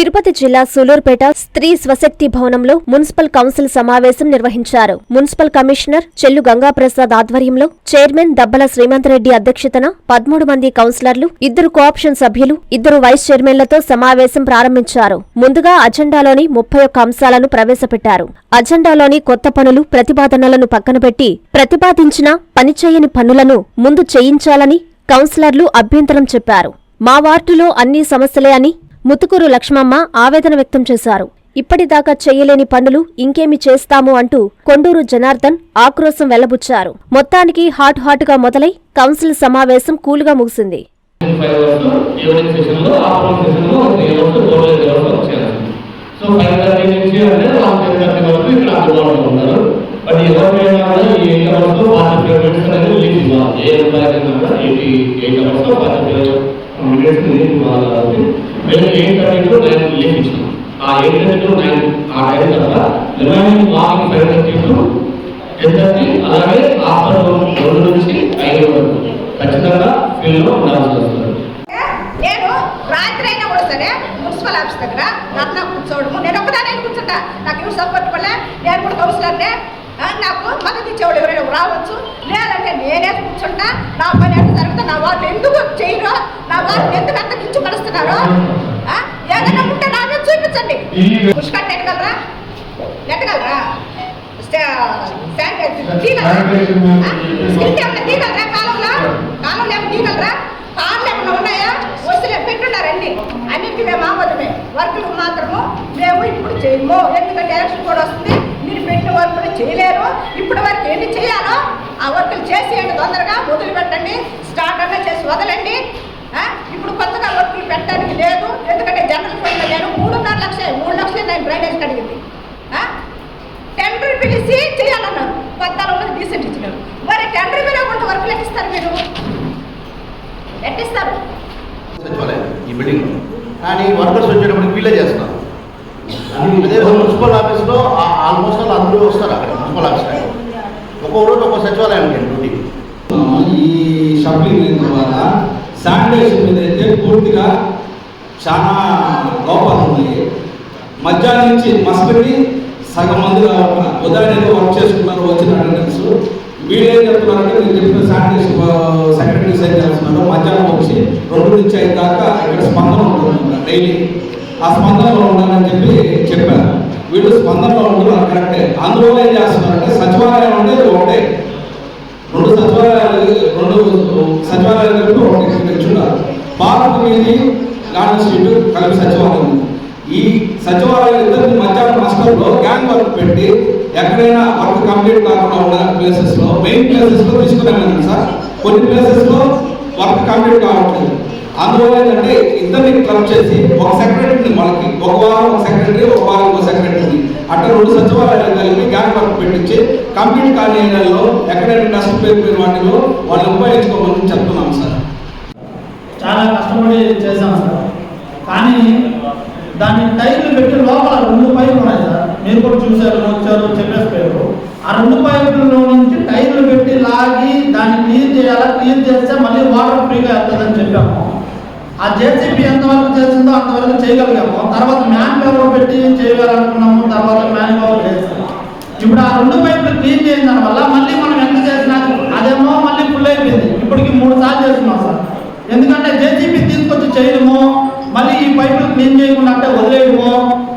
తిరుపతి జిల్లా సూలూరుపేట స్త్రీ స్వశక్తి భవనంలో మున్సిపల్ కౌన్సిల్ సమావేశం నిర్వహించారు. మున్సిపల్ కమిషనర్ చెల్లు గంగాప్రసాద్ ఆధ్వర్యంలో చైర్మన్ దబ్బల శ్రీమంతరెడ్డి అధ్యక్షతన పదమూడు మంది కౌన్సిలర్లు ఇద్దరు కోఆప్షన్ సభ్యులు ఇద్దరు వైస్ చైర్మన్లతో సమావేశం ప్రారంభించారు. ముందుగా అజెండాలోని ముప్పై ఒక్క అంశాలను ప్రవేశపెట్టారు. అజెండాలోని కొత్త పనులు ప్రతిపాదనలను పక్కనపెట్టి ప్రతిపాదించిన పనిచేయని పనులను ముందు చేయించాలని కౌన్సిలర్లు అభ్యంతరం చెప్పారు. మా వార్డులో అన్ని సమస్యలే అని ముతుకూరు లక్ష్మమ్మ ఆవేదన వ్యక్తం చేశారు. ఇప్పటిదాకా చేయలేని పనులు ఇంకేమి చేస్తాము అంటూ కొండూరు జనార్దన్ ఆక్రోశం వెళ్ళబుచ్చారు. మొత్తానికి హాట్ హాట్గా మొదలై కౌన్సిల్ సమావేశం కూల్గా ముగిసింది. But eight hours minutes eight uh eight uh time తర్వాత remaining morning five ten thirty అలాగే ఆఫ్టర్నూన్ రెండు నుంచి ఐదు వరకు ఖచ్చితంగా ఫీల్డ్లో ఉండాల్సి వస్తుంది నేను రాత్రి అయినా కూడా సరే మున్సిపల్ ఆఫీస్ దగ్గర రత్న కూర్చోవడము. నేను ఒక్కదానే కూర్చుంటా. నాకు ఎవరు సపోర్ట్ వల్ల నేను కూడా కౌన్సిలర్నే. నాకు మద్దతు ఎవరైనా రావచ్చు? లేదంటే నేనే కూర్చుంటా? నా పని ఎంత జరుగుతా. నా వాళ్ళు ఎందుకు చేయరో నా వాళ్ళు ఎందుకు అంత కించు పడుస్తున్నారు ఏదైనా ఉంటే నా మీద చూపించండి. పుష్కట్ ఎట్టగలరా ఎట్టగలరా తీగలరా? కాలంలో కాలంలో ఏమన్నా తీగలరా? కార్లు ఏమైనా ఉన్నాయా? వస్తులే పెట్టున్నారండి అన్నింటి మేము ఆమోదమే. వర్కులు మాత్రము మేము ఇప్పుడు చేయము. ఎందుకంటే ఎలక్షన్ కూడా వస్తుంది. మీరు పెట్టిన వర్కులు చేయలేరు. ఇప్పటి వరకు ఎన్ని చేయాలో ఆ వర్కులు చేసేయండి తొందరగా మొదలు పెట్టండి స్టార్ట్ అన్నా చేసి వదలండి. ఇప్పుడు కొత్తగా వర్కులు పెట్టడానికి లేదు. ఎందుకంటే జనరల్ ఫండ్లో నేను మూడున్నర లక్షలు మూడు లక్షలు నేను డ్రైనేజ్ అడిగింది టెండర్ పిలిచి చేయాలన్నారు. పద్నాలుగు మంది డీసెంట్ ఇచ్చినారు. మరి టెండర్ పిలవకుండా వర్కులు ఎట్టిస్తారు మీరు? ఎట్టిస్తారు? ఈ బిల్డింగ్ కానీ వర్కర్స్ వచ్చేటప్పుడు వీళ్ళే చేస్తున్నారు. అదే మున్సిపల్ ఆఫీస్లో ఆ- ఆల్మోస్ట్ ఆల్ అందరూ వస్తారు అక్కడ మున్సిపల్ ఆఫీస్ ఒక్కో రోజు ఒక్కో సచివాలయం డ్యూటీ. ఈ షాపింగ్ అయిన ద్వారా శానిటేషన్ మీద అయితే పూర్తిగా చాలా లోపాలు ఉన్నాయి. మధ్యాహ్నం నుంచి మస్కటి సగం మంది ఉదయం వర్క్ చేసుకున్నారు వచ్చిన అటెండెన్స్. వీళ్ళు ఏం చెప్తున్నారంటే మీరు చెప్పిన శానిటేషన్ సెక్రటరీస్ ఏం చేస్తున్నారు మధ్యాహ్నం వచ్చి రెండు నుంచి ఐదు దాకా ఇక్కడ స్పందన ఉంటుంది డైలీ. ఆ స్పందనలో ఉండాలని చెప్పి చెప్పారు. వీళ్ళు స్పందనలో ఉంటున్నారు కరెక్టే. అందువల్ల ఏం చేస్తున్నారంటే సచివాలయం అనేది ఒకటే. రెండు సచివాలయాలు రెండు సచివాలయాలు కలిపి ఒకటి. తెచ్చున్నారు పార్క్ మీది గార్డెన్ స్ట్రీట్ కలిపి సచివాలయం ఈ సచివాలయం ఇద్దరిని మధ్యాహ్నం నష్టంలో గ్యాంగ్ వర్క్ పెట్టి ఎక్కడైనా వర్క్ కంప్లీట్ కాకుండా ఉన్న ప్లేసెస్లో మెయిన్ ప్లేసెస్లో తీసుకున్నాను సార్. కొన్ని ప్లేసెస్లో వర్క్ కంప్లీట్ కావట్లేదు. అందులో ఏంటంటే ఇద్దరిని క్లబ్ చేసి ఒక సెక్రటరీని మనకి ఒక వారం ఒక సెక్రటరీ ఒక వారం ఒక సెక్రటరీ అట్లా రెండు సచివాలయాలు కలిపి గ్యాంగ్ వర్క్ పెట్టించి కంప్లీట్ కాని ఎక్కడైనా నష్టం పేరుకునే వాటిలో వాళ్ళు ఉపయోగించుకోమని చెప్తున్నాం సార్. చాలా కష్టపడి చేశాం సార్. కానీ దాన్ని టైర్లు పెట్టి లోపల రెండు పైపులు ఉన్నాయి సార్. మీరు కూడా చూశారు వచ్చారు చెప్పేసిపోయారు. ఆ రెండు పైపుల్లో నుంచి టైర్లు పెట్టి లాగి దాన్ని క్లియర్ చేయాలా? క్లియర్ చేస్తే మళ్ళీ వాటర్ ఫ్రీగా వెళ్తుందని చెప్పాము. ఆ జేసీబీ ఎంతవరకు చేసిందో అంతవరకు చేయగలిగాము. తర్వాత మ్యాన్ పవర్ పెట్టి చేయగలనుకున్నాము తర్వాత మ్యాన్ పవర్ చేసాము ఇప్పుడు ఆ రెండు పైపులు క్లీన్ చేసిన దానివల్ల మళ్ళీ మనం ఎంత చేసినా అదేమో మళ్ళీ ఫుల్ అయిపోయింది. ఇప్పటికి మూడు సార్లు చేస్తున్నాం సార్. ఎందుకంటే జేసీబీ తీసుకొచ్చి చేయడము మళ్ళీ ఈ పైపులు క్లీన్ చేయకుండా అంటే వదిలేయడము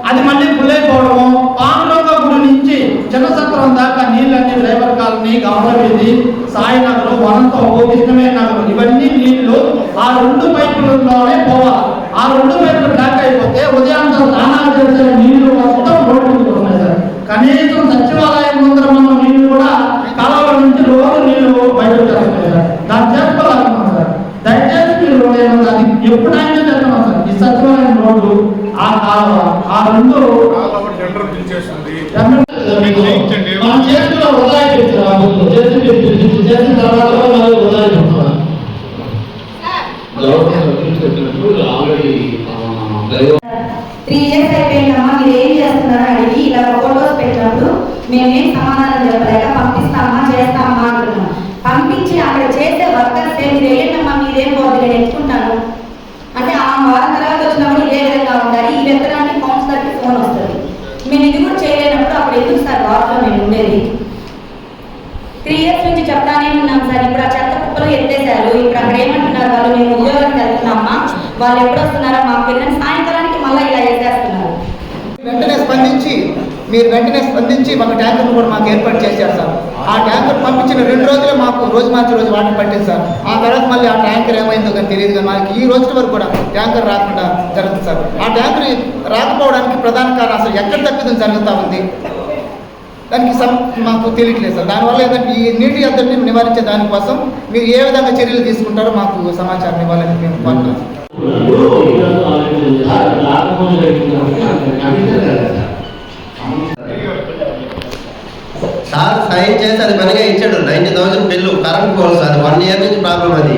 అది మళ్ళీ ఫుల్ అయిపోవడము పాండురంగ గుడి నుంచి చిన్న సత్రం దాకా నీళ్ళన్నీ డ్రైవర్ కాలనీ గవర్నమెంట్ సాయినగర్ వనంతో కృష్ణమే ఇవన్నీ నీళ్ళు ఆ రెండు పైపులలోనే ఆ రెండు పైపులు బ్లాక్ అయిపోతే ఉదయాన్నం స్నానాలు చేసే నీళ్ళు మొత్తం రోడ్డు వస్తున్నాయి సార్. కనీసం సచివాలయం ముందర మనం నీళ్ళు కూడా కాలువల నుంచి రోజు నీళ్ళు బయటకు చేస్తున్నాయి సార్. దాన్ని చేసుకోవాలనుకున్నాం సార్. దయచేసి మీరు ఏమన్నా అది ఎప్పుడైనా చేస్తున్నాం సార్? ఈ సచివాలయం రోడ్డు ఆ కాలువ ఆ రెండు టెండర్ పిలిచేస్తుంది మన చేతిలో వదిలేపించారు చేసిన తర్వాత మళ్ళీ వదిలేపించారు ఆల్రెడీ త్రీ ఇయర్స్ అయిపోయిందమ్మా మీరు ఏం చేస్తున్నారని అడిగి ఇలా ఫోటోస్ పెట్టినప్పుడు మేమేం సమాధానం చెప్పలేక పంపిస్తామా చేస్తామా అంటున్నాం. పంపించి అక్కడ చేసే వర్కర్స్ మీరు వేయండమ్మా మీరేం పోదు నేను ఎత్తుకుంటాను అంటే ఆ వారం తర్వాత వచ్చినప్పుడు ఇదే విధంగా ఉండాలి ఈ విత్తనాలు మేము ఇది కూడా చేయలేనప్పుడు అప్పుడు ఎందుకు సార్ వార్డులో మేము ఉండేది త్రీ ఇయర్స్ నుంచి చెప్తానే ఉన్నాం సార్ ఇప్పుడు ఆ చెత్త కుప్పలు ఎత్తేసారు ఇప్పుడు అక్కడ ఏమంటున్నారు వాళ్ళు మేము ఉద్యోగానికి వెళ్తున్నామా వాళ్ళు ఎప్పుడు వస్తున్నారో మాకు తెలియని సాయంకాలానికి మళ్ళీ ఇలా వేసేస్తున్నారు వెంటనే స్పందించి మీరు వెంటనే స్పందించి మాకు ట్యాంకర్ను కూడా మాకు ఏర్పాటు చేశారు సార్. ఆ ట్యాంకర్ పంపించిన రెండు రోజులే మాకు రోజు మార్చి రోజు వాటర్ పట్టింది సార్. ఆ తర్వాత మళ్ళీ ఆ ట్యాంకర్ ఏమైందో కానీ తెలియదు కానీ మాకు ఈ రోజు వరకు కూడా ట్యాంకర్ రాకుండా జరుగుతుంది సార్. ఆ ట్యాంకర్ రాకపోవడానికి ప్రధాన కారణం అసలు ఎక్కడ తప్పిదం జరుగుతూ ఉంది? దానికి సం మాకు తెలియట్లేదు సార్. దానివల్ల ఏంటంటే ఈ నీటి ఎద్దడిని నివారించే దానికోసం మీరు ఏ విధంగా చర్యలు తీసుకుంటారో మాకు సమాచారం ఇవ్వాలని మేము కోరుతున్నాం సార్ సైన్ చేసి అది పనిగా ఇచ్చాడు. Ninety thousand bill. Current pole sir. One year నుంచి ప్రాబ్లం అది.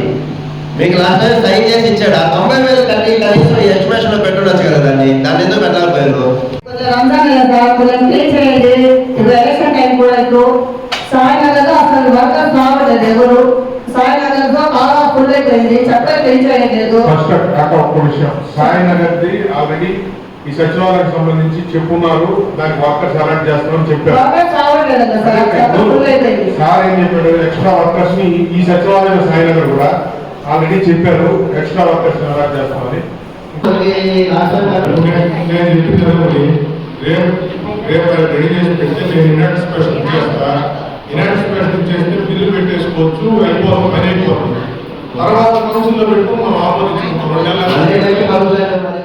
మీకు లాస్ట్ టైం సైన్ చేసి ఇచ్చాడు. ఆ తొంభై వేలు కట్టి కనీసం ఎక్స్ప్రెషన్లో పెట్టుండొచ్చు కదా దాన్ని. దాన్ని ఎందుకు పెట్టలేకపోయారు రంజాన్ కదా కొంచెం క్లీన్ చేయండి. ఇప్పుడు ఎలక్షన్ టైం కూడా ఇప్పుడు. సాయంకాలంలో అసలు వర్కర్స్ బాగుంటుంది ఎవరు? చేయలేదు ఫస్ట్ కాక ఒక్క విషయం. సాయి నగర్ది ఆల్రెడీ ఈ సచివాలయానికి సంబంధించి చెప్పున్నారు. దానికి వర్కర్స్ అలాట్ చేస్తామని చెప్పారు. సార్. ఏం చెప్పాడు? ఎక్స్ట్రా వర్కర్స్ని ఈ సచివాలయం సాయి నగర్ కూడా ఆల్రెడీ చెప్పారు. ఎక్స్ట్రా వర్కర్స్ అలాట్ చేస్తామని. నేను చెప్పింది అనుకోండి రేపు రేపు రెడీ చేసి పెడితే నేను ఇనాట్ స్పెషల్ చేస్తా. ఇనాట్ స్పెషల్ చేస్తే బిల్లు పెట్టేసుకోవచ్చు. అయిపోతుంది పని అయిపోతుంది తర్వాత మనసులో పెట్టుకుని మనం ఆలోచించుకుంటాం.